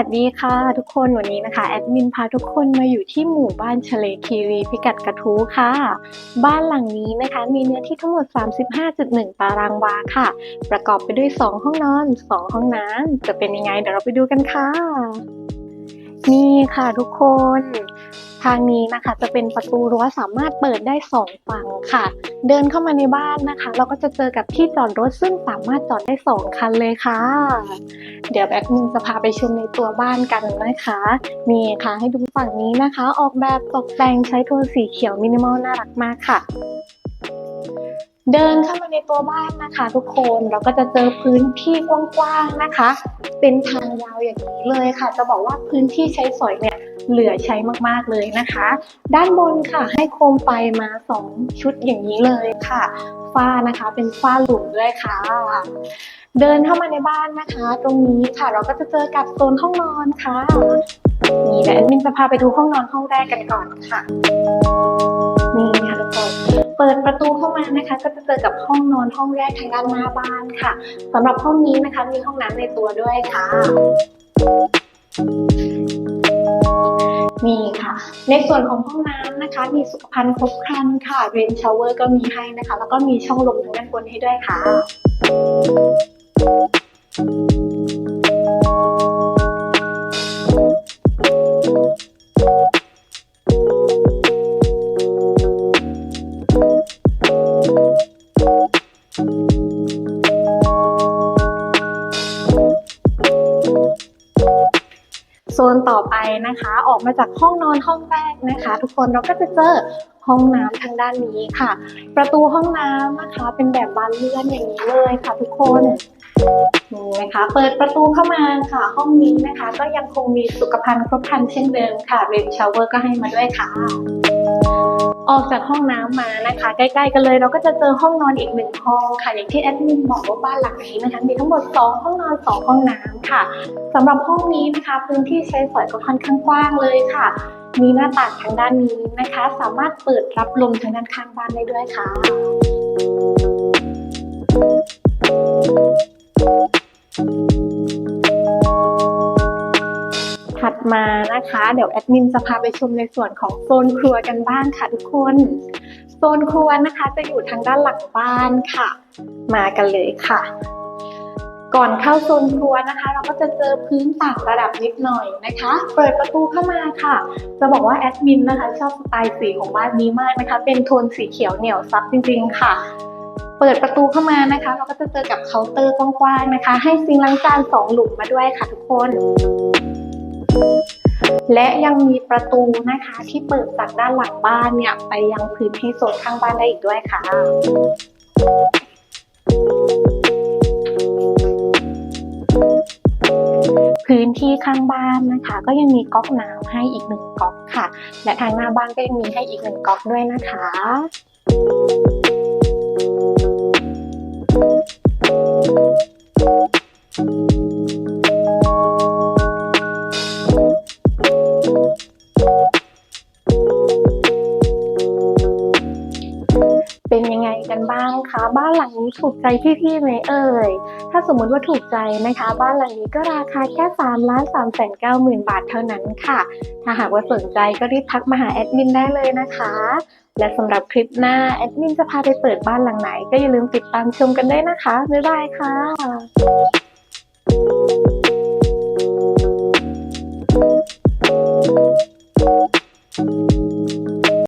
ัสดีค่ะทุกคนวันนี้นะคะแอดมินพาทุกคนมาอยู่ที่หมู่บ้านเฉลคีรีพิกัดกระทู้ค่ะ บ้านหลังนี้นะคะมีเนื้อที่ทั้งหมด 35.1 ตารางวาค่ะ ประกอบไปด้วย 2 ห้องนอน 2 ห้องน้ำจะเป็นยังไงเดี๋ยวเราไปดูกันค่ะ นี่ค่ะทุกคน ทางนี้นะคะจะเป็นประตูรั้วสามารถเปิดได้สองฝั่งค่ะ เดินเข้ามาในบ้านนะคะ เราก็จะเจอกับที่จอดรถซึ่งสามารถจอดได้สองคันเลยค่ะ เดี๋ยวแอดมินจะพาไปชมในตัวบ้านกันนะคะนี่ค่ะให้ดูฝั่งนี้นะคะ ออกแบบตกแต่งใช้โทนสีเขียวมินิมอลน่ารักมากค่ะ เดินเข้ามาในตัวบ้านนะคะ ทุกคนเราก็จะเจอพื้นที่กว้างๆนะคะ เป็นทางยาวอย่างนี้เลยค่ะ จะบอกว่าพื้นที่ใช้สอยเนี่ยเหลือใช้มากๆเลยนะคะ ด้านบนค่ะให้โคมไฟมาสองชุดอย่างนี้เลยค่ะ ฝ้านะคะเป็นฝ้าหลุมด้วยค่ะ เดินเข้ามาในบ้านนะคะ ตรงนี้ค่ะเราก็จะเจอกับโซนห้องนอนค่ะนี่แหละแอดมินจะพาไปดูห้องนอนห้องแรกกันก่อนค่ะนี่ค่ะ เปิดประตูเข้ามานะคะ ก็จะเจอกับห้องนอนห้องแรกทางด้านหน้าบ้านค่ะสำหรับห้องนี้นะคะมีห้องน้ำในตัวด้วยค่ะนี่ค่ะ ในส่วนของห้องน้ำนะคะ มีสุขภัณฑ์ครบครันค่ะเรนชาวเวอร์ก็มีให้นะคะ แล้วก็มีช่องลมทางด้านบนให้ด้วยค่ะ นต่อไปนะคะ ออกมาจากห้องนอนห้องแรกนะคะ ทุกคนเราก็จะเจอห้องน้ำทางด้านนี้ค่ะ ประตูห้องน้ำนะคะ เป็นแบบบานเลื่อนอย่างนี้เลยค่ะ ทุกคนนี่นะคะ เปิดประตูเข้ามาค่ะ ห้องนี้นะคะ ก็ยังคงมีสุขภัณฑ์ครบครันเช่นเดิมค่ะเรนชาวเวอร์ก็ให้มาด้วยค่ะ ออกจากห้องน้ำมานะคะ ใกล้ๆกันเลยเราก็จะเจอห้องนอนอีกหนึ่งห้องค่ะอย่างที่แอดมินบอกว่าบ้านหลังนี้นะคะมีทั้งหมด 2 ห้องนอน 2 ห้องน้ำค่ะสำหรับห้องนี้นะคะพื้นที่ใช้สอยก็ค่อนข้างกว้างเลยค่ะ มีหน้าต่างทางด้านนี้นะคะ สามารถเปิดรับลมทางด้านข้างบ้านได้ด้วยค่ะ มานะคะ เดี๋ยวแอดมินจะพาไปชมในส่วนของโซนครัวกันบ้างค่ะทุกคน โซนครัวนะคะจะอยู่ทางด้านหลังบ้านค่ะ มากันเลยค่ะ ก่อนเข้าโซนครัวนะคะ เราก็จะเจอพื้นต่างระดับนิดหน่อยนะคะ เปิดประตูเข้ามาค่ะ จะบอกว่าแอดมินนะคะ ชอบสไตล์สีของบ้านนี้มากนะคะ เป็นโทนสีเขียวเหนียวซับจริง ๆ ค่ะเปิดประตูเข้ามานะคะ เราก็จะเจอกับเคาน์เตอร์กว้างๆนะคะ ให้ซิงล้างจานสองหลุมมาด้วยค่ะทุกคน และยังมีประตูนะคะที่เปิดจากด้านหลังบ้านเนี่ยไปยังพื้นที่โซนข้างบ้านได้อีกด้วยค่ะพื้นที่ข้างบ้านนะคะ ก็ยังมีก๊อกน้ำให้อีกหนึ่งก๊อกค่ะ และทางหน้าบ้านก็ยังมีให้อีกหนึ่งก๊อกด้วยนะคะ กันบ้างคะ บ้านหลังนี้ถูกใจพี่ๆไหมเอ่ย ถ้าสมมติว่าถูกใจนะคะ บ้านหลังนี้ก็ราคาแค่3ล้าน3แสน9หมื่นบาทเท่านั้นค่ะ ถ้าหากว่าสนใจก็รีบทักมาหาแอดมินได้เลยนะคะ และสำหรับคลิปหน้าแอดมินจะพาไปเปิดบ้านหลังไหน ก็อย่าลืมติดตามชมกันได้นะคะ บ๊ายบายค่ะ